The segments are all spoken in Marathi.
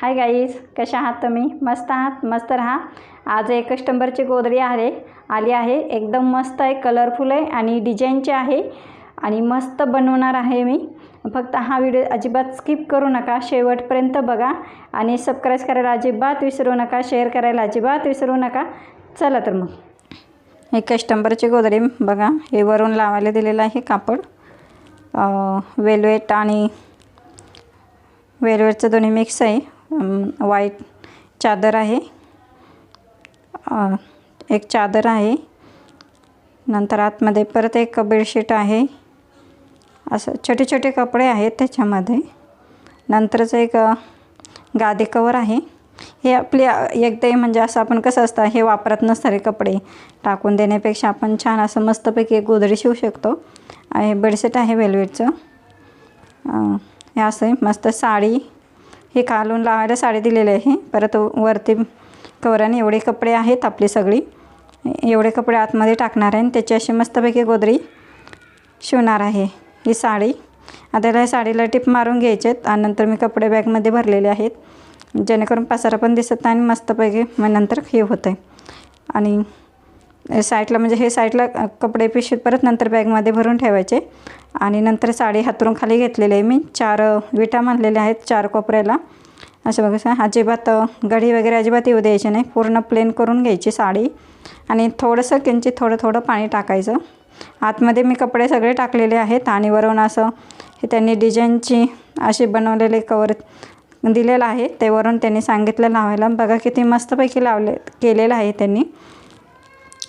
हाय गाईज कशा आहात तुम्ही? मस्त आहात? मस्त राहा. आज एक कस्टंबरची गोदडी आहे आली आहे. एकदम मस्त आहे कलरफुल आहे आणि डिझाईनची आहे आणि मस्त बनवणार आहे मी. फक्त हा व्हिडिओ अजिबात स्किप करू नका. शेवटपर्यंत बघा आणि सबस्क्राईब करायला अजिबात विसरू नका. शेअर करायला अजिबात विसरू नका. चला तर मग. हे कस्टंबरची गोदरी बघा. हे वरून लावायला दिलेलं आहे कापड. वेलवेट आणि वेलवेटचं दोन्ही मिक्स आहे. व्हाईट चादर आहे. एक चादर आहे. नंतर आतमध्ये परत एक बेडशीट आहे. असं छोटे छोटे कपडे आहेत त्याच्यामध्ये. नंतरच एक गादी कवर आहे. हे आपले एकदाही म्हणजे असं आपण कसं असतं हे वापरत नसणारे कपडे टाकून देण्यापेक्षा आपण छान असं मस्तपैकी एक गोदडी शिवू शकतो. हे बेडशीट आहे वेलवेटचं हे असं आहे मस्त साडी हे खालून लावायला साडी दिलेली आहे. परत वरती कवराने एवढे कपडे आहेत आपली सगळी. एवढे कपडे आतमध्ये टाकणार आहे आणि त्याची अशी मस्तपैकी गोदरी शिवणार आहे ही साडी. आता या साडीला टिप मारून घ्यायचे आहेत आणि नंतर मी कपडे बॅगमध्ये भरलेले आहेत. जेणेकरून पसारा पण दिसत नाही आणि मस्तपैकी मग नंतर हे होतं आहे आणि साईडला म्हणजे हे साईडला कपडे पिशवीत परत नंतर बॅगमध्ये भरून ठेवायचे. आणि नंतर साडी हातरून खाली घेतलेली आहे मी. चार विटा मानलेल्या आहेत चार कोपऱ्याला. असं बघा अजिबात गढी वगैरे अजिबात येऊ द्यायची नाही. पूर्ण प्लेन करून घ्यायची साडी. आणि थोडंसं किंचित थोडं थोडं पाणी टाकायचं. आतमध्ये मी कपडे सगळे टाकलेले आहेत आणि वरून असं हे त्यांनी डिझाईनची अशी बनवलेले कवर दिलेलं आहे. ते वरून त्यांनी सांगितलं लावायला. बघा किती मस्तपैकी लावले केलेलं आहे त्यांनी.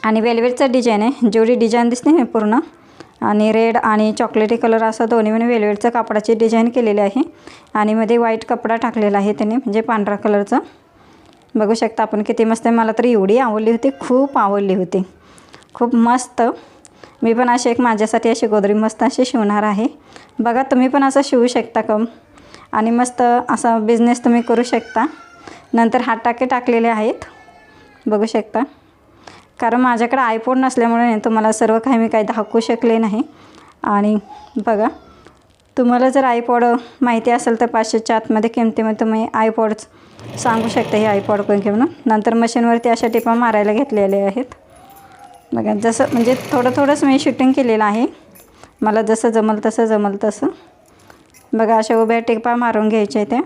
आणि वेलवेटचं डिझाईन आहे. जेवढी डिझाईन दिसते ना पूर्ण. आणि रेड आणि चॉकलेटी कलर असं दोन्ही पण वेलवेटचं कापडाची डिझाईन केलेली आहे. आणि मध्ये व्हाईट कपडा टाकलेला आहे त्याने म्हणजे पांढरा कलरचं. बघू शकता आपण किती मस्त आहे. मला तर एवढी आवडली होती खूप आवडली होती. खूप मस्त. मी पण अशी एक माझ्यासाठी अशी गोदरी मस्त अशी शिवणार आहे. बघा तुम्ही पण असं शिवू शकता कम. आणि मस्त असा बिझनेस तुम्ही करू शकता. नंतर हात टाके टाकलेले आहेत. बघू शकता. कारण माझ्याकडे आयपॉड नसल्यामुळे तुम्हाला सर्व काही मी काही दाखवू शकले नाही. आणि बघा तुम्हाला जर आयपॉड माहिती असेल तर पाचशेच्या आतमध्ये किमतीमध्ये तुम्ही आयपॉड सांगू शकता हे आयपॉड पण घेऊन. नंतर मशीनवरती अशा टिपा मारायला घेतलेल्या आहेत. बघा जसं म्हणजे थोडं थोडंच मी शूटिंग केलेलं आहे. मला जसं जमल तसं जमल तसं. बघा अशा उभ्या टिपा मारून घ्यायच्या त्या.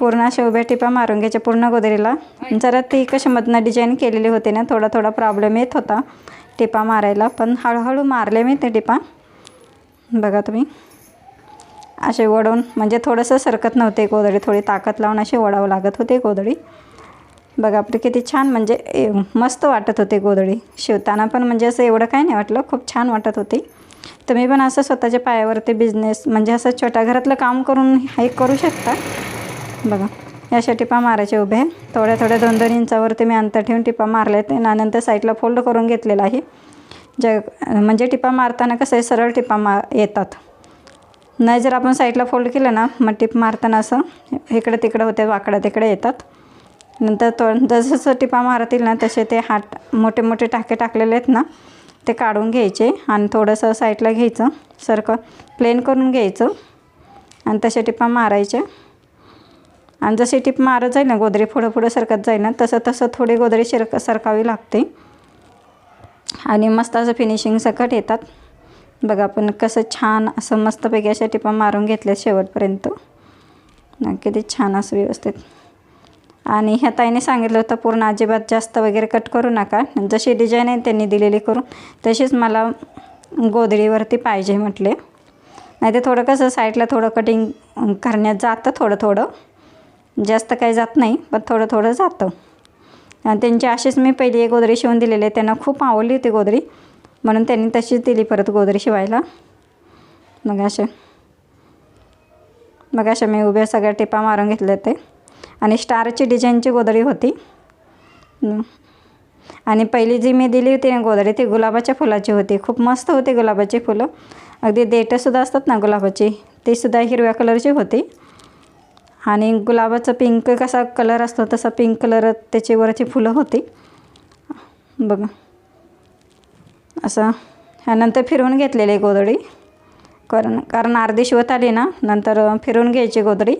पूर्ण अशा उभ्या टिपा मारून घ्यायच्या पूर्ण गोदरीला. जरा ती कशामधनं डिझाईन केलेली होती ना थोडा थोडा प्रॉब्लेम येत होता टिपा मारायला. पण हळूहळू मारले मी ते टिपा. बघा तुम्ही. असे वडून म्हणजे थोडंसं सरकत नव्हते गोदडी थोडी ताकद लावून असे वडावं लागत होते गोदडी. बघा आपली किती छान म्हणजे मस्त वाटत होते गोदडी. शिवताना पण म्हणजे असं एवढं काही नाही वाटलं खूप छान वाटत होती. तुम्ही पण असं स्वतःच्या पायावरती बिझनेस म्हणजे असं छोट्या घरातलं काम करून हे करू शकता. बघा. या अशा टिपा मारायच्या उभ्या थोड्या थोड्या दोन दोन इंचावरती मी अंतर ठेवून टिपा मारले ते नंतर साईडला फोल्ड करून घेतलेला आहे. जे म्हणजे टिपा मारताना कसं आहे सरळ टिपा मा येतात. नाही जर आपण साईडला फोल्ड केलं ना मग टिप मारताना असं इकडं तिकडं होते वाकडं तिकडे येतात. नंतर तो जसं टिपा मारतील ना तसे ते हात मोठे मोठे टाके टाकलेले आहेत ना ते काढून घ्यायचे आणि थोडंसं साईडला घ्यायचं. सरकं प्लेन करून घ्यायचं. आणि तसे टिपा मारायच्या आणि जशी टिप मारत जाईल ना गोदरी पुढं पुढं सरकत जाईल ना तसं तसं थोडी गोदरी शिरक सरकावी लागते. आणि मस्त असं फिनिशिंग सकट येतात. बघा आपण कसं छान असं मस्तपैकी अशा टिपा मारून घेतल्या शेवटपर्यंत. ना किती छान असं व्यवस्थित. आणि ह्या ताईने सांगितलं होतं पूर्ण अजिबात जास्त वगैरे कट करू नका. जशी डिझाईन आहे त्यांनी दिलेली करून तशीच मला गोदडीवरती पाहिजे म्हटले. नाही ते थोडं कसं साईडला थोडं कटिंग करण्यात जातं थोडं थोडं. जास्त काही जात नाही पण थोडं थोडं जातं. आणि त्यांची अशीच मी पहिली एक गोदरी शिवून दिलेली आहे त्यांना खूप आवडली होती गोदरी. म्हणून त्यांनी तशीच दिली परत गोदरी शिवायला. मग अशा. मग अशा मी उभ्या सगळ्या टिपा मारून घेतल्या ते. आणि स्टारची डिझाईनची गोदडी होती. आणि पहिली जी मी दिली होती ना गोदडी ती गुलाबाच्या फुलाची होती. खूप मस्त होती गुलाबाची फुलं. अगदी देटंसुद्धा असतात ना गुलाबाची तीसुद्धा हिरव्या कलरची होती. आणि गुलाबाचा पिंक कसा कलर असतो तसा पिंक कलर त्याच्यावरची फुलं होती. बघा. असं. ह्यानंतर फिरवून घेतलेली गोदडी कारण कारण अर्धी शिवत आली ना नंतर फिरवून घ्यायची गोदडी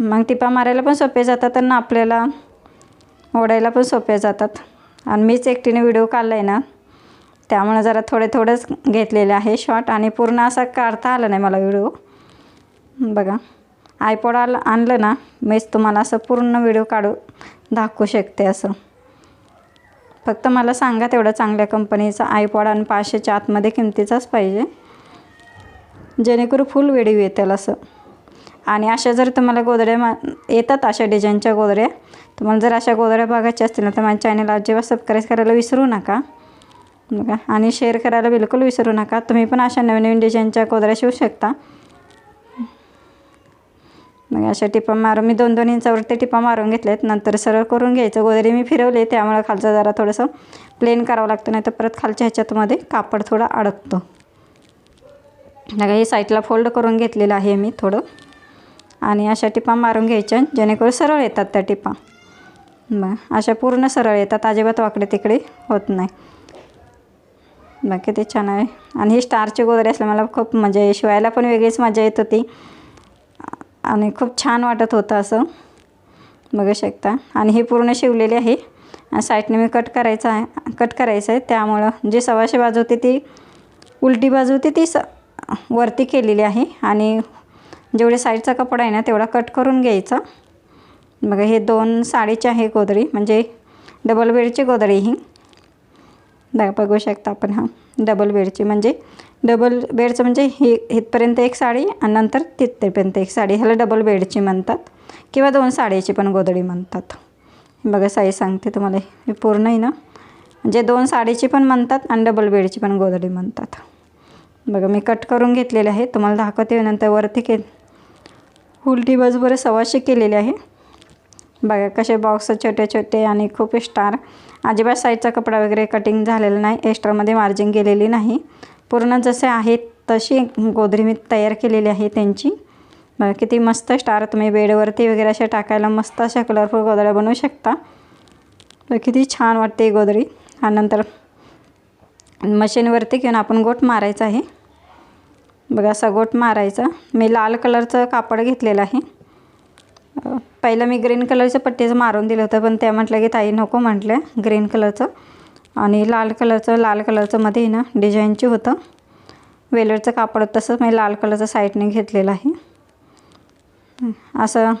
मग टिपा मारायला पण सोपे जातात आणि आपल्याला ओढायला पण सोपे जातात. आणि मीच एकटीने व्हिडिओ काढला आहे ना त्यामुळे जरा थोडे थोडेच घेतलेले आहे शॉर्ट आणि पूर्ण असा काढता आला नाही मला व्हिडिओ. बघा. आयपॉड आलं आणलं ना मीच तुम्हाला असं पूर्ण व्हिडिओ काढू दाखवू शकते असं. फक्त मला सांगा तेवढं चांगल्या कंपनीचा आयपॉड आणि पाचशेच्या आतमध्ये किमतीचाच पाहिजे. जेणेकरून फुल व्हिडिओ येतील असं. आणि अशा जर तुम्हाला गोदड्या मा येतात अशा डिझाईनच्या गोदड्या तुम्हाला जर अशा गोदड्या बघायच्या असतील ना तर माझ्या चॅनल अजिबात सबस्क्राईब करायला विसरू नका. बघा. आणि शेअर करायला बिलकुल विसरू नका. तुम्ही पण अशा नवीन नवीन डिझाईनच्या गोदड्या शिवू शकता. मग अशा टिपा मारून मी दोन दोन इंचावरती टिपा मारून घेतल्यात. नंतर सरळ करून घ्यायचं. गोदरी मी फिरवले त्यामुळे खालचं जरा थोडंसं प्लेन करावं लागतं नाही तर परत खालच्या ह्याच्यातमध्ये कापड थोडं अडकतो. बघा हे साईडला फोल्ड करून घेतलेलं आहे मी थोडं. आणि अशा टिपा मारून घ्यायच्या जेणेकरून सरळ येतात त्या टिपा. मग अशा पूर्ण सरळ येतात. अजिबात वाकडे तिकडे होत नाही. बाकी ते छान आहे. आणि ही स्टारची गोदरी असल्या मला खूप मजा आहे शिवायला पण वेगळीच मजा येत होती. आणि खूप छान वाटत होतं असं. बघू शकता. आणि हे पूर्ण शिवलेली आहे. साईडने मी कट करायचं आहे. कट करायचं आहे. त्यामुळं जी सव्वाशे बाजू होती ती उलटी बाजू होती ती स वरती केलेली आहे. आणि जेवढे साईडचा कपडा आहे ना तेवढा कट करून घ्यायचा. बघा हे दोन साडीचे आहे गोदरी. म्हणजे डबल बेडची गोदरी ही. बघा बघू शकता आपण हां. डबल बेडची म्हणजे डबल बेडचं म्हणजे ही इथपर्यंत एक साडी आणि नंतर तिथपर्यंत एक साडी. ह्याला डबल बेडची म्हणतात किंवा दोन साडीची पण गोदडी म्हणतात. बघा साई सांगते तुम्हाला हे पूर्ण आहे ना? म्हणजे दोन साडीची पण म्हणतात आणि डबल बेडची पण गोदडी म्हणतात. बघा मी कट करून घेतलेले आहे. तुम्हाला दाखवते नंतर वरती के उलटी बाजू बरं सव्वाशे केलेले आहे. बघा कसे बॉक्स छोटे छोटे आणि खूप स्टार अजिबात साईडचा कपडा वगैरे कटिंग झालेला नाही. एक्स्ट्रामध्ये मार्जिन गेलेली नाही. पूर्ण जसे आहेत तशी गोदरी मी तयार केलेली आहे त्यांची. बघा किती मस्त स्टार तुम्ही बेडवरती वगैरे अशा टाकायला मस्त अशा कलरफुल गोदड्या बनवू शकता. किती छान वाटते गोदरी आणि नंतर मशीनवरती घेऊन आपण गोट मारायचा आहे. बघा असा गोट मारायचा. मी लाल कलरचं कापड घेतलेलं आहे. पहिलं मी ग्रीन कलरचं पट्टीचं मारून दिलं होतं पण त्या म्हटलं की ताई नको म्हटलं ग्रीन कलरचं आणि लाल कलरचं लाल कलरचं मध्ये ना डिझाईनचे होतं. वेलरचं कापड तसंच मी लाल कलरचं साईडने घेतलेलं आहे. असं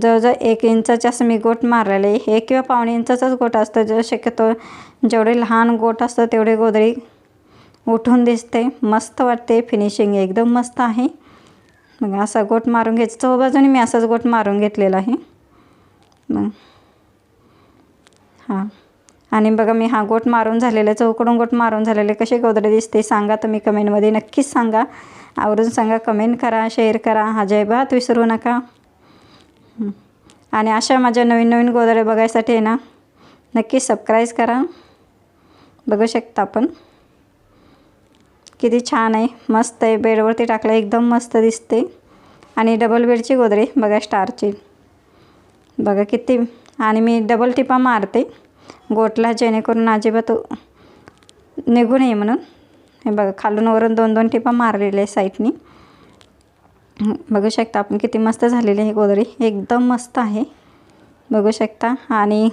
जवळजवळ एक इंचाचे असं मी गोट मारलेलं आहे. एक किंवा पावणे इंचाचाच गोट असतं. जर शक्यतो जेवढे लहान गोट असतं तेवढे गोदरी उठून दिसते. मस्त वाटते. फिनिशिंग एकदम मस्त आहे. मग असा गोट मारून घ्यायचा. चौ बाजूने मी असाच गोट मारून घेतलेला आहे. मग हां. आणि बघा मी हा गोट मारून झालेला चौकडून गोट मारून झालेले कसे गोदरे दिसते सांगा तुम्ही कमेंटमध्ये. नक्कीच सांगा. आवरून सांगा कमेंट करा शेअर करा. हा अजयबात विसरू नका. आणि अशा माझ्या नवीन नवीन गोदरे बघायसाठी आहे ना नक्की सबस्क्राईब करा. बघू शकता आपण. किती छान आहे. मस्त आहे. बेडवरती टाकलं एकदम मस्त दिसते. आणि डबल बेडची गोदरी बघा स्टारची बघा किती. आणि मी डबल टिपा मारते. गोटला जेणेकरून अजिबात निघू नये म्हणून. हे बघा खालून वरून दोन दोन टिपा मारलेले आहे साईडनी. बघू शकता आपण किती मस्त झालेली आहे गोदरी एकदम मस्त आहे. बघू शकता. आणि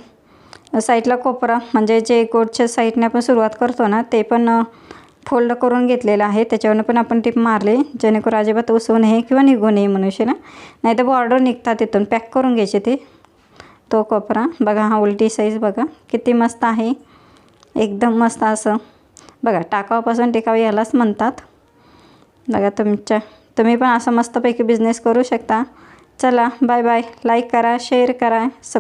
साईडला कोपरा म्हणजे जे गोटच्या साईडने आपण सुरुवात करतो ना ते पण फोल्ड करून घेतलेलं आहे. त्याच्यावरनं पण आपण टिप मारले जेणेकरून अजिबात उसवू नये किंवा निघू नये मनुष्य ना नाही तर बॉर्डर निघतात तिथून. पॅक करून घ्यायचे ते. तो कोपरा. बघा हा उलटी साईज बघा. किती मस्त आहे. एकदम मस्त असं. बघा टाकावापासून टिकाव यालाच म्हणतात. बघा तुमच्या तुम्ही पण असं मस्तपैकी बिझनेस करू शकता. चला बाय बाय लाईक करा शेअर करा. सब